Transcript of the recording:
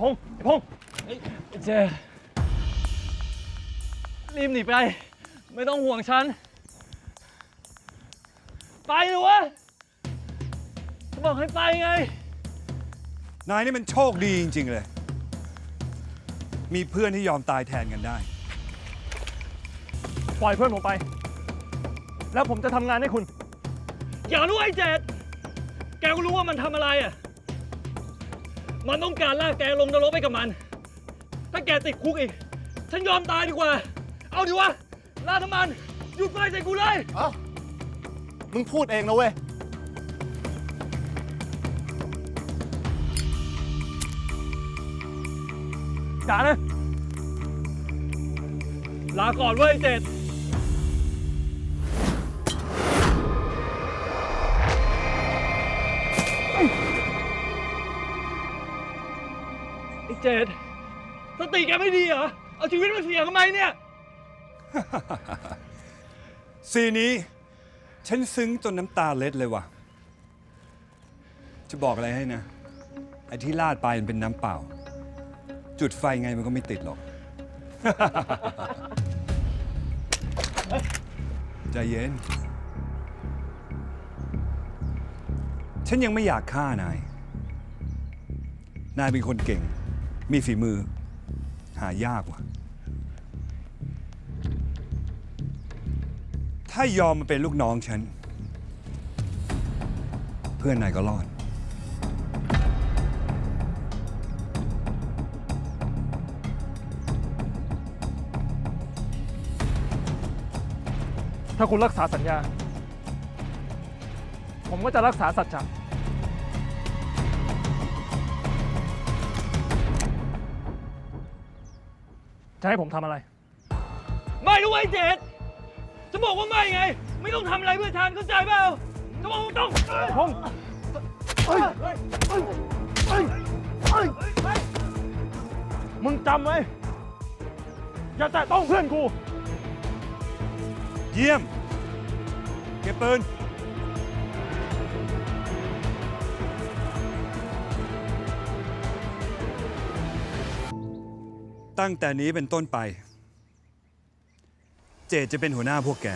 พงษ์ไอ้พงษ์ไอ้ไอ้เจรีบหนีไป ไม่ต้องห่วงฉัน ไปเลยวะจะบอกให้ไปไง นายนี่มันโชคดีจริง ๆ เลย มีเพื่อนที่ยอมตายแทนกันได้ ปล่อยเพื่อนผมไป แล้วผมจะทำงานให้คุณ อย่ารู้ไอ้เจดแกก็รู้ว่ามันทำอะไรอะ มันต้องการลากแกลงนรกไปกับมัน ถ้าแกติดคุกอีก ฉันยอมตายดีกว่า เอาดิวะลาดน้ำมัน หยุดไฟใส่กูเลย เอ้ามึงพูดเองนะเว้ย จ๋านะ ลาก่อนเว้ยไอ้เจด ไอ้เจดสติแกไม่ดีเหรอ เอาชีวิตมาเสี่ยงทำไมเนี่ย ซีนี้ ฉันซึ้งจนน้ำตาเล็ดเลยว่ะ จะบอกอะไรให้นะ ไอ้ที่ลาดไปมันเป็นน้ำเปล่า จุดไฟไงมันก็ไม่ติดหรอก ใจเย็น ฉันยังไม่อยากฆ่านาย นายเป็นคนเก่ง มีฝีมือ หายากว่ะ ถ้ายอมมาเป็นลูกน้องฉัน เพื่อนนายก็รอด ถ้าคุณรักษาสัญญา ผมก็จะรักษาสัจจะ จะให้ผมทำอะไร ไม่รู้ไอ้เจดจะบอกว่าไม่ไง ไม่ต้องทำอะไรเพื่อทานเข้าใจเปล่าจะบอกว่าต้องพงมึงจำไว้ อย่าแตะต้องเพื่อนกู เยี่ยม เก็บปืน ตั้งแต่นี้เป็นต้นไป เจดจะเป็นหัวหน้าพวกแก